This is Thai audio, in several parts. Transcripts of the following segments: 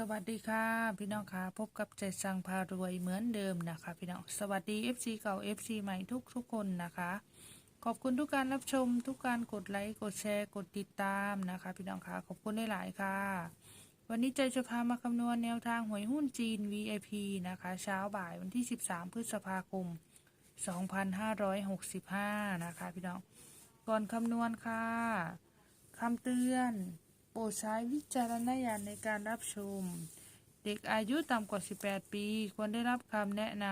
สวัสดีค่ะพี่น้องค่ะพบกับใจสังพารวยเหมือนเดิมนะคะ พี่น้องสวัสดี FC เก่า FC ใหม่ทุกทุกคนนะคะ ขอบคุณทุกการรับชม ทุกการกดไลค์กดแชร์กดติดตามนะคะ พี่น้องค่ะขอบคุณหลายๆค่ะ วันนี้ใจจะพามาคำนวณแนวทางหวยหุ้นจีน VIP นะคะ เช้าบ่ายวันที่ 13 พฤษภาคม 2565 นะคะ พี่น้องก่อนคำนวณค่ะคำเตือน ปรดใช้วิจารณญาณในการรับชม เด็กอายุต่ำกว่า 18 ปี ควรได้รับคำแนะน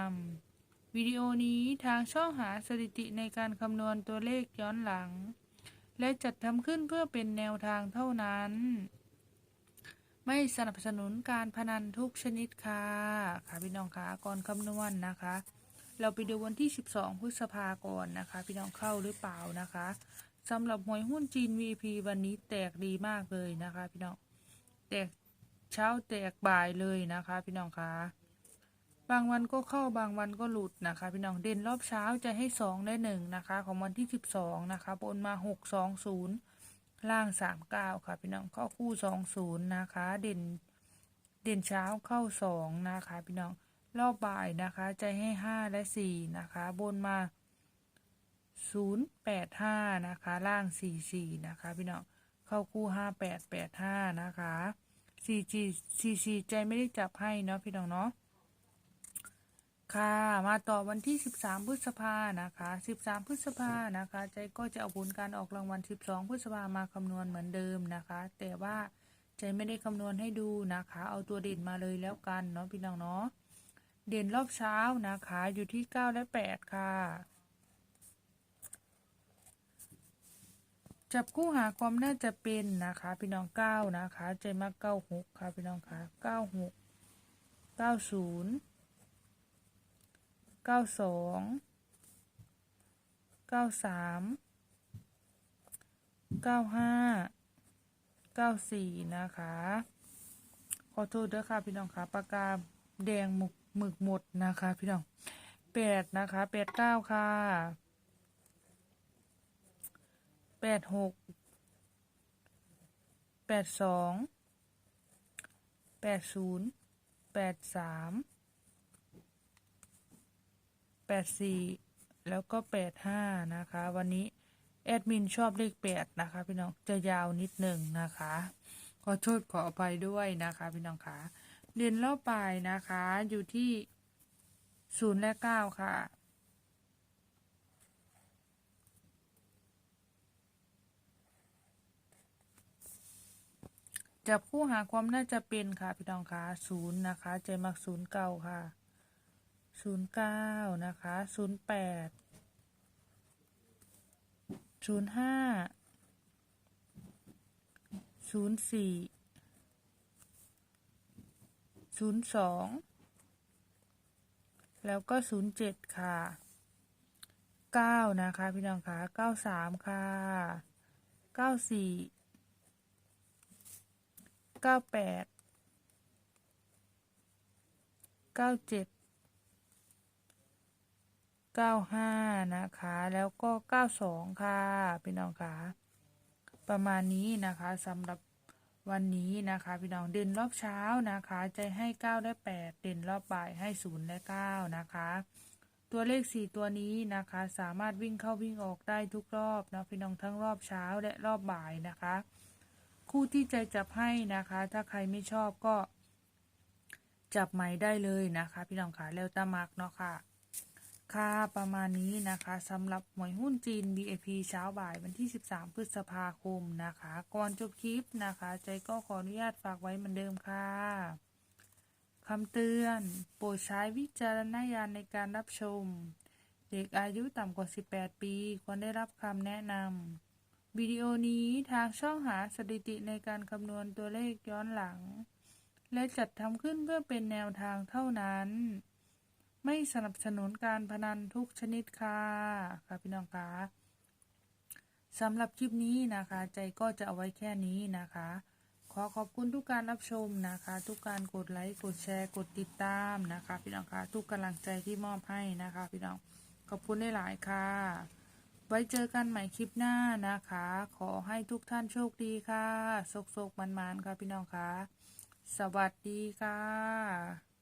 ำ วิดีโอนี้ทางช่องหาสถิติในการคำนวณตัวเลขย้อนหลัง และจัดทำขึ้นเพื่อเป็นแนวทางเท่านั้น ไม่สนับสนุนการพนันทุกชนิดค่ะ ค่ะพี่น้องคะก่อนคำนวณนะคะ เราไปดูวันที่ 12 พฤษภาก่อนนะคะ พี่น้องเข้าหรือเปล่านะคะ สำหรับหวยหุ้นจีน VP วันนี้แตกดีมากเลยนะคะ พี่น้อง แตกเช้าแตกบ่ายเลยนะคะ พี่น้องคะบางวันก็เข้าบางวันก็หลุดนะคะ พี่น้องเด่นรอบเช้าจะให้สองได้หนึ่งนะคะ ของวันที่12นะคะบนมา620ล่าง39ค่ะ พี่น้องเข้าคู่20นะคะ เด่นเด่นเช้าเข้า2นะคะ พี่น้องรอบบ่ายนะคะ จะให้5และ4นะคะ บนมา 085นะคะ ล่าง44นะคะพี่น้องเข้าคู่5885นะคะ 4G CC ใจไม่ได้จับให้เนาะพี่น้องเนาะค่ะ มาต่อวันที่ 13 พฤษภานะคะ 13 พฤษภานะคะ ใจก็จะเอาผลการออกรางวัล 12 พฤษภามาคำนวณเหมือนเดิมนะคะ แต่ว่าใจไม่ได้คำนวณให้ดูนะคะ เอาตัวเด่นมาเลยแล้วกันเนาะพี่น้องเนาะ เด่นรอบเช้านะคะ อยู่ที่ 9 และ 8 ค่ะ จับคู่หาความน่าจะเป็นนะคะ พี่น้องเก้านะคะ ใจมากเก้าหกค่ะพี่น้องค่ะเก้าหกเก้าศูนย์เก้าสองเก้าสามเก้าห้าเก้าสี่นะคะ ขอโทษด้วยค่ะพี่น้องค่ะปากกาแดงหมึกหมึกหมดนะคะ พี่น้องแปดนะคะแปดเก้าค่ะ แปดหกแปดสองแปดศูนย์แปดสามแปดสี่แล้วก็แปดห้านะคะ วันนี้แอดมินชอบเลขแปดนะคะ พี่น้องจะยาวนิดหนึ่งนะคะ ขอโทษขออภัยด้วยนะคะ พี่น้องคะเรียนรอบปลายนะคะอยู่ที่ศูนย์และเก้าค่ะ จับคู่หาความน่าจะเป็นค่ะ พี่น้องคะศูนย์นะคะ ใจมักศูนย์เก้าค่ะศูนย์เก้านะคะศูนย์แปดศูนย์ห้าศูนย์สี่ศูนย์สองแล้วก็ศูนย์เจ็ดค่ะเก้านะคะ พี่น้องคะเก้าสามค่ะเก้าสี่ เก้าแปดเก้าเจ็ดเก้าห้านะคะ แล้วก็เก้าสองค่ะพี่น้องคะประมาณนี้นะคะสำหรับวันนี้นะคะ พี่น้องเด่นรอบเช้านะคะ ใจให้เก้าและแปดเด่นรอบบ่ายให้ศูนย์และเก้านะคะ ตัวเลขสี่ตัวนี้นะคะ สามารถวิ่งเข้าวิ่งออกได้ทุกรอบนะพี่น้องทั้งรอบเช้าและรอบบ่ายนะคะ คู่ที่ใจจับให้นะคะ ถ้าใครไม่ชอบก็จับใหม่ได้เลยนะคะ พี่น้องค่ะแล้วตามักเนาะค่ะ ค่ะประมาณนี้นะคะสำหรับหวยหุ้นจีน BAP เช้าบ่ายวันที่ 13 พฤษภาคมนะคะ ก่อนจบคลิปนะคะ ใจก็ขออนุญาตฝากไว้เหมือนเดิมค่ะคำเตือน โปรดใช้วิจารณญาณในการรับชม เด็กอายุต่ำกว่า 18 ปี ควรได้รับคำแนะนำ วิดีโอนี้ทางช่องหาสถิติในการคำนวณตัวเลขย้อนหลัง และจัดทำขึ้นเพื่อเป็นแนวทางเท่านั้น ไม่สนับสนุนการพนันทุกชนิดค่ะค่ะพี่น้องคะสำหรับคลิปนี้นะคะ ใจก็จะเอาไว้แค่นี้นะคะ ขอขอบคุณทุกการรับชมนะคะ ทุกการกดไลค์กดแชร์กดติดตามนะคะ พี่น้องคะทุกกำลังใจที่มอบให้นะคะ พี่น้องขอบคุณได้หลายๆค่ะ ว้เจอกันใหม่คลิปหน้านะคะ ขอให้ทุกท่านโชคดีค่ะโศกๆมันๆค่ะพี่น้องคะสวัสดีค่ะ